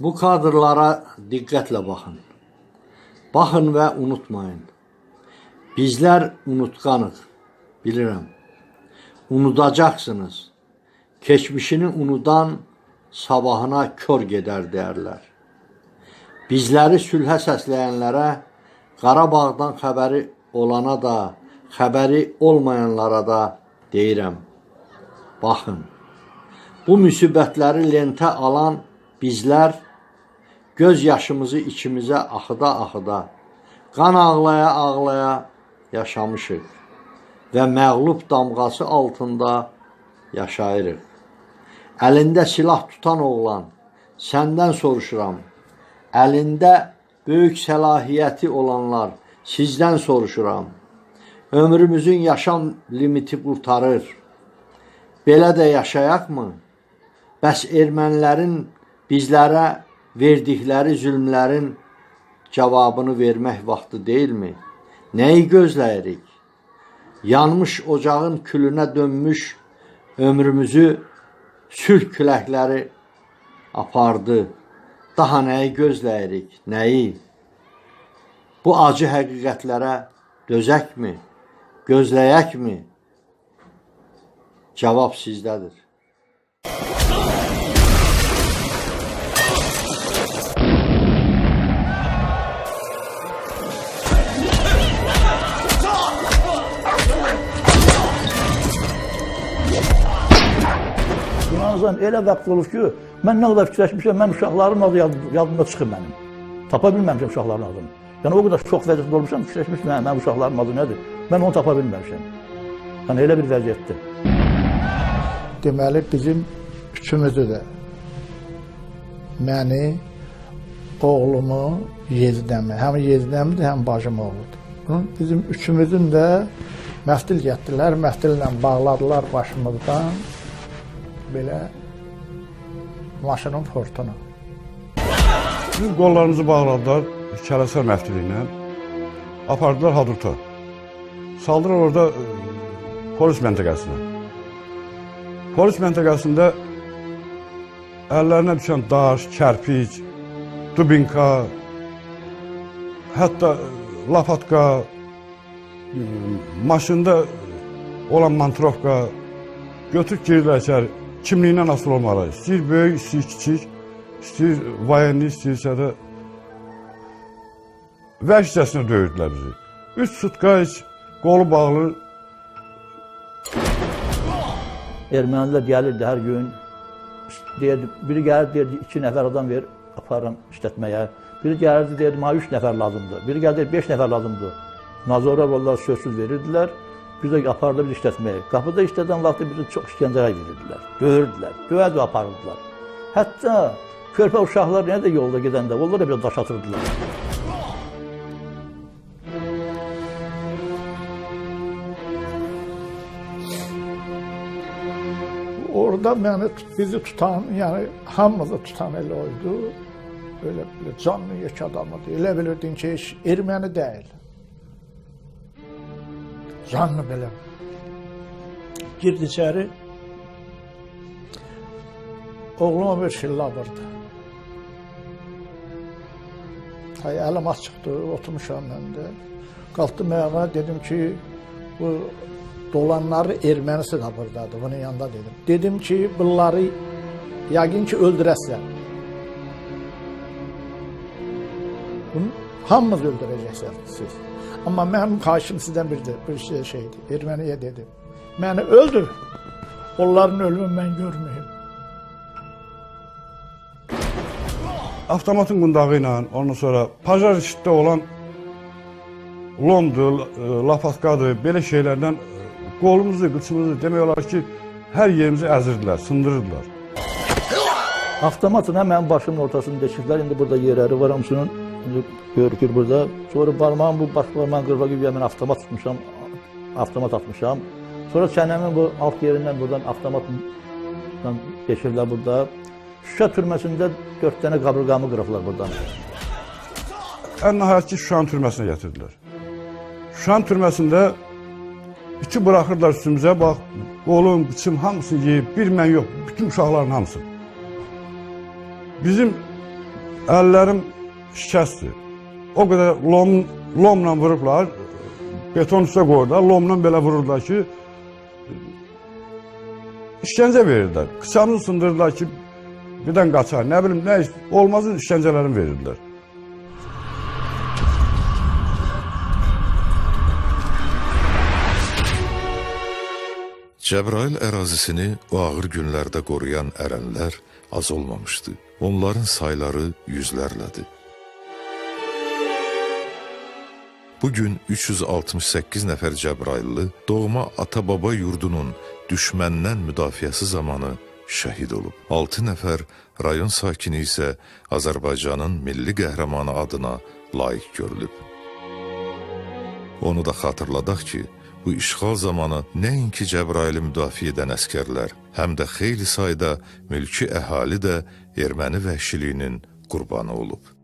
Bu kadrlara diqqətlə baxın. Baxın və unutmayın. Bizlər unutqanıq, bilirəm. Unudacaqsınız. Keçmişini unudan sabahına kör gedər deyərlər. Bizləri sülhə səsləyənlərə, Qarabağdan xəbəri olana da, xəbəri olmayanlara da deyirəm. Baxın. Bu müsibətləri lentə alan bizlər göz yaşımızı içimizə axıda-axıda, qan ağlaya-ağlaya yaşamışıq və məğlub damğası altında yaşayırıq. Əlində silah tutan oğlan, səndən soruşuram. Əlində böyük səlahiyyəti olanlar, sizdən soruşuram. Ömrümüzün yaşam limiti qurtarır. Belə də yaşayaqmı? Bəs ermənilərin bizlərə verdikləri zülmlərin cavabını vermək vaxtı deyilmi? Nəyi gözləyirik? Yanmış ocağın külünə dönmüş ömrümüzü sülh küləkləri apardı. Daha nəyi gözləyirik? Nəyi? Bu acı həqiqətlərə dözəkmi? Gözləyəkmi? Cavab sizdədir. İnanırsan elə vaxt olub ki, mən nə qədər fikirləşmişəm, mən uşaqların adı yad, yadımda çıxıb mənim. Tapa bilməmişəm uşaqların adını. Yəni o qədər çox vəziyyətdə olmuşam, fikirləşmişəm, hə, mənim uşaqların adı nədir? Mən onu tapa bilməmişəm. Yəni elə bir vəziyyətdir. Deməli bizim üçümüzü də məni, oğlumu, Yezdəmi, həm Yezdəmdir, həm bacım oğludur. Bizim üçümüzün də məftil getdilər, məftillə bağladılar başımızdan belə maşının portuna. Bizim qollarımızı bağladılar kələsər məftili ilə. Apardılar Hadurta. Saldılar orada e, polis məntəqəsinə. Polis məntəqəsində əllərinə düşən daş, kərpic, dubinka, hətta e, lapatka, e, maşında olan mantrovka götürüb girirlər içəri. Kimliyindən asılı olmalı. İstəyir böyük, istəyir kiçik, istəyir vayenli, istəyirsə də vəhşicəsinə döyürdülər bizi. Üç sutka heç qolu bağlı Ermənilər gəlirdi hər gün. Deyirdi, biri gəlirdi, deyirdi, iki nəfər adam ver, aparın işlətməyə. Biri gəlirdi, deyirdi, mənə üç nəfər lazımdır. Biri gəlirdi, beş nəfər lazımdır. Nazora vallahi sözsüz verirdilər. Biz də apardı biz işlətməyə. Qapıda işlədən vaxtı bizi çox işgəncəyə verirdilər. Döyürdülər, döyə-döyə aparırdılar. Hətta körpə uşaqlar nə də yolda gedəndə, onlar da bir daş atırdılar. Orada məni bizi tutan, yəni hamımızı tutan elə oydu. Böyle belə canlı yek adamıdır. Elə bilirdin ki, erməni deyil. Canlı belə. Girdi içəri. Oğluma bir şillə vurdu. Hay əlim açıqdı, oturmuşam mən də. Qalxdım ayağa, dedim ki, bu dolanları ermənisi də buradadır, bunun yanında dedim. Dedim ki, bunları yəqin ki, öldürəsən. Bunu hamımız öldürəcəksiniz siz. Amma mənim xahişim sizdən bir, bir şey şeydir, erməniyə dedim. Məni öldür, onların ölümünü mən görməyim. avtomatın qundağı ilə, ondan sonra pajar işdə olan lomdur, e, lapatkadır, belə şeylərdən e, qolumuzu, qıçımızı demək olar ki, hər yerimizi əzirdilər, sındırırdılar. Avtomatın hemen başımın ortasını deşirdiler. İndi burada yerleri var hamısının görükür burada. Sonra parmağım bu baş parmağın qırbağı gibi hemen avtomat tutmuşam. Avtomat atmışam. Sonra çenemin bu alt yerinden buradan avtomatla deşirdiler burada. Şuşa türməsində dört tane kaburgamı kırıklar buradan. Ən nəhayət ki, Şuşanın türməsinə gətirdilər. Şuşanın türməsində iki buraxırlar üstümüzə, bax, qolum, qıçım hamısını yeyib, bir mən yox, bütün uşaqların hamısı. Bizim əllərim şikəstdir. O qədər lom, lomla vurublar, beton üstə qoydular, lomla belə vururdular ki, işgəncə verirdilər. Qıçamızı sındırdılar ki, birdən qaçar, nə bilim, nə iş- olmazı işgəncələrini verirdilər. Cəbrayıl ərazisini o ağır günlərdə qoruyan ərənlər az olmamışdı. Onların sayları yüzlərlədir. Bu gün 368 nəfər Cəbrayıllı doğma ata-baba yurdunun düşməndən müdafiəsi zamanı şəhid olub. 6 nəfər rayon sakini isə Azərbaycanın milli qəhrəmanı adına layiq görülüb. Onu da xatırladaq ki, bu işğal zamanı nəinki Cəbraili müdafiə edən əskərlər, həm də xeyli sayda mülki əhali də erməni vəhşiliyinin qurbanı olub.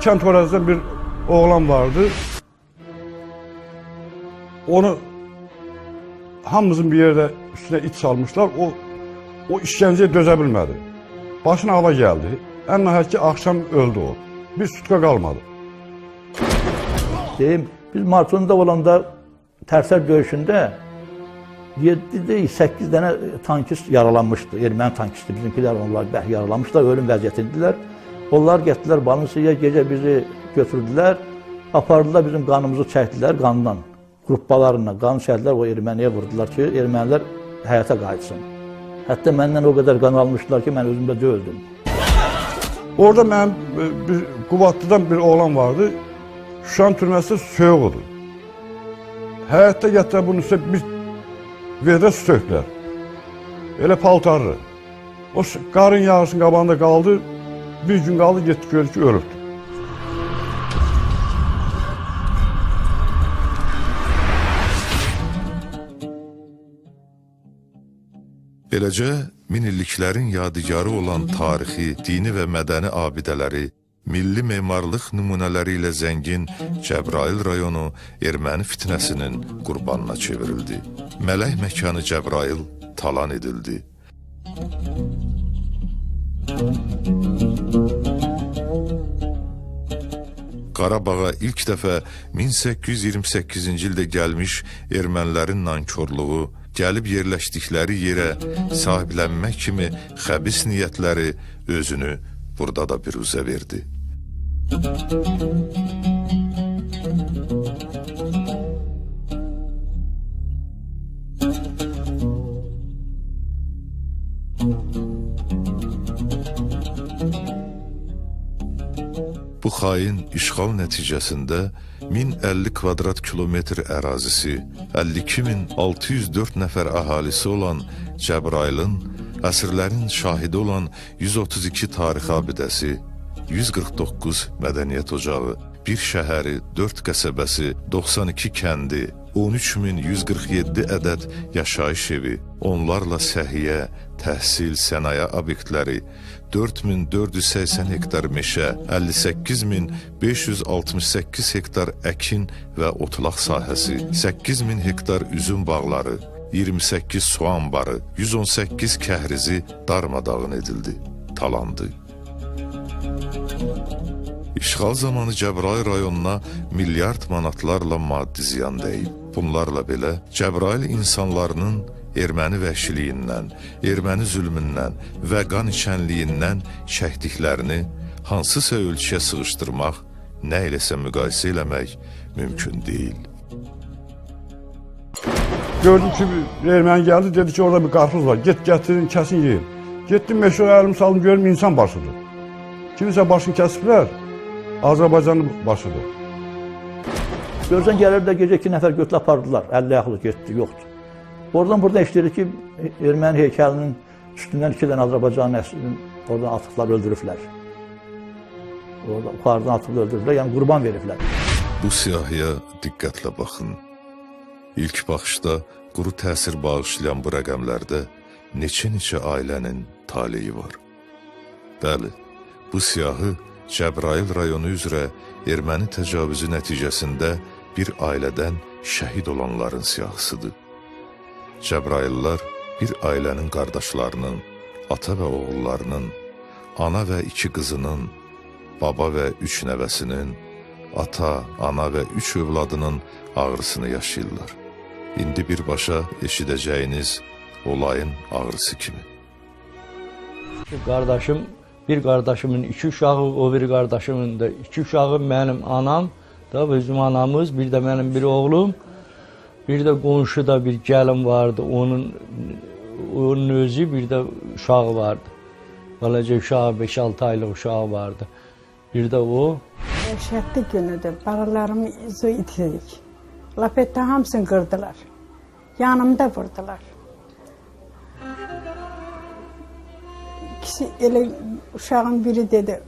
Kənd orasında bir oğlan vardı. Onu hamımızın bir yerdə üstünə it salmışlar. O o işgəncəyə dözə bilmədi. Başına hava gəldi. Ən nəhayət ki, öldü o. Bir sutka qalmadı. Deyim, biz Martonda olanda tərsər döyüşündə 7-də 8 dənə tankist yaralanmışdı. Erməni tankisti bizimkilər onlar bəh yaralanmışlar, ölüm vəziyyətindədirlər. Onlar getdilər Balınsıya gecə bizi götürdülər. Apardılar bizim qanımızı çəkdilər qandan. Qruppalarla qan çəkdilər o erməniyə vurdular ki, ermənilər həyata qayıtsın. Hətta məndən o qədər qan almışdılar ki, mən özümdə döyüldüm. Orada mənim e, bir Qubadlıdan bir oğlan vardı. Şuşanın türməsində soyuq idi. Həyətdə gətirə bunun üstə bir vedrə su tökdülər. Elə paltarlı. O qarın yağışın qabağında qaldı. Bir gün qaldı, getdi gördü ki, ölübdür. Beləcə, min illiklərin yadigarı olan tarixi, dini və mədəni abidələri, milli memarlıq nümunələri ilə zəngin Cəbrayıl rayonu erməni fitnəsinin qurbanına çevrildi. Mələk məkanı Cəbrayıl talan edildi. Qarabağa ilk dəfə 1828-ci ildə gəlmiş ermənilərin nankorluğu, gəlib yerləşdikləri yerə sahiblənmək kimi xəbis niyyətləri özünü burada da biruzə verdi. Bu xain işğal nəticəsində 1050 kvadrat kilometr ərazisi, 52604 nəfər əhalisi olan Cəbrailin əsrlərin şahidi olan 132 tarixi abidəsi, 149 mədəniyyət ocağı, bir şəhəri, 4 qəsəbəsi, 92 kəndi, 13147 ədəd yaşayış evi, onlarla səhiyyə, təhsil, sənaye obyektləri, 4480 hektar meşə, 58568 hektar əkin və otlaq sahəsi, 8000 hektar üzüm bağları, 28 su anbarı, 118 kəhrizi darmadağın edildi, talandı. İşğal zamanı Cəbrayıl rayonuna milyard manatlarla maddi ziyan dəyib. Bunlarla belə Cəbrayıl insanlarının erməni vəhşiliyindən, erməni zülmündən və qan içənliyindən çəkdiklərini hansısa ölçüyə sığışdırmaq, nə iləsə müqayisə eləmək mümkün deyil. Gördüm ki, bir erməni gəldi, dedi ki, orada bir qarpız var. Get gətirin, kəsin yiyin. Getdim meşəyə əlimi saldım, görüm insan başıdır. Kimisə başını kəsiblər, Azərbaycanın başıdır. Görsən gəlir də gecə iki nəfər götürüb apardılar. 50 yaxlı getdi, yoxdur. Oradan buradan işləyir ki, erməni heykəlinin üstündən iki dənə Azərbaycan nəslinin oradan atıqlar öldürüblər. Orada yuxarıdan atıqlar öldürüblər, yəni qurban veriblər. Bu siyahıya diqqətlə baxın. İlk baxışda quru təsir bağışlayan bu rəqəmlərdə neçə-neçə ailənin taleyi var. Bəli, bu siyahı Cəbrayıl rayonu üzrə erməni təcavüzü nəticəsində bir ailədən şəhid olanların siyahısıdır. Cəbraillər bir ailənin qardaşlarının, ata və oğullarının, ana və iki qızının, baba və üç nəvəsinin, ata, ana və üç övladının ağrısını yaşayırlar. İndi birbaşa eşidəcəyiniz olayın ağrısı kimi. Qardaşım, bir qardaşımın iki uşağı, o bir qardaşımın da iki uşağı mənim anam da bizim anamız, bir də mənim bir oğlum, bir də qonşuda bir gəlin vardı, onun onun özü bir də uşağı vardı. Balaca uşağı 5-6 aylıq uşağı vardı. Bir də o Dəhşətli günüdür. Balalarımı izi itirdik. Lapetdə hamısını qırdılar. Yanımda vurdular. İkisi elə uşağın biri dedi,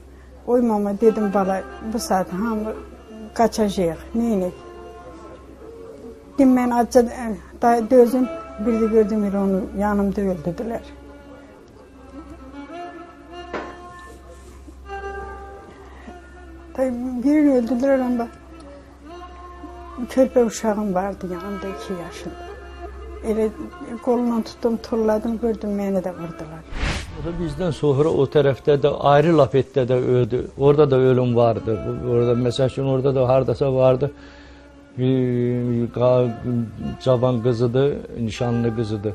oy mama dedim bala bu saat hamı qaçacaq, neynək? Dedim mən acı da dözüm, bir də gördüm elə onu yanımda öldürdülər. Tabii birini öldürdüler ama körpe uşağım vardı yanımda iki yaşında. Elə kolundan tuttum, tulladım, gördüm beni de vurdular. O da bizdən sonra o tərəfdə də ayrı lapetdə də öldü. Orada da ölüm vardı. Orada məsəl üçün orada da hardasa vardı. Cavan qızıdır, nişanlı qızıdır.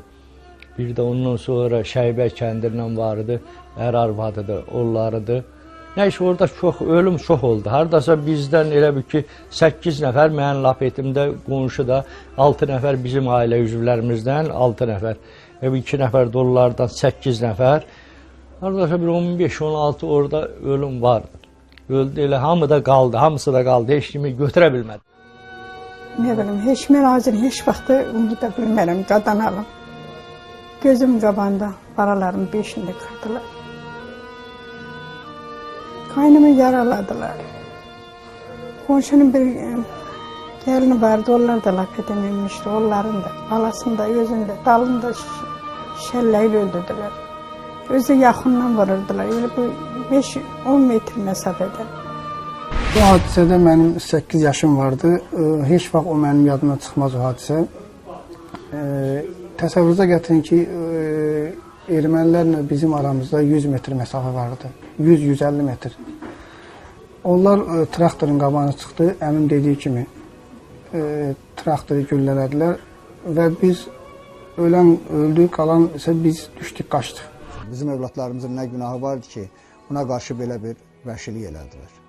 Bir də ondan sonra Şəybə kəndindən vardı. Ər arvadıdır, onlarıdır. Nəysə orada çox ölüm çox oldu. Hardasa bizdən elə bir ki 8 nəfər mənim lapetimdə qonşuda 6 nəfər bizim ailə üzvlərimizdən 6 nəfər. Və bir 2 nəfər də onlardan 8 nəfər. Hardasa bir 15-16 orada ölüm vardı. Öldü elə hamı da qaldı, hamısı da qaldı. Heç kimi götürə bilmədi. Ne bileyim, heç mənazir, heç vaxtı unuda bilmərəm, qadanalım. Gözüm qabanda paraların beşini qırdılar. Kaynımı yaraladılar. Konşunun bir e, gelini vardı, onlar da laf edememişti. Onların da, alasında, özünde, dalında şelleyle öldürdüler. Özü yakından vururdular, öyle bir 5-10 metre mesafede. Bu hadisədə mənim 8 yaşım vardı. Heç vaxt o mənim yadımdan çıxmaz o hadisə. Təsəvvürünüzə gətirin ki, ermənilərlə bizim aramızda 100 metr məsafə vardı. 100-150 metr. Onlar traktorun qabağına çıxdı, əmim dediyi kimi traktoru güllələdilər və biz ölən öldü, qalan isə biz düşdük, qaçdıq. Bizim övladlarımızın nə günahı vardı ki, buna qarşı belə bir vəhşilik elədilər.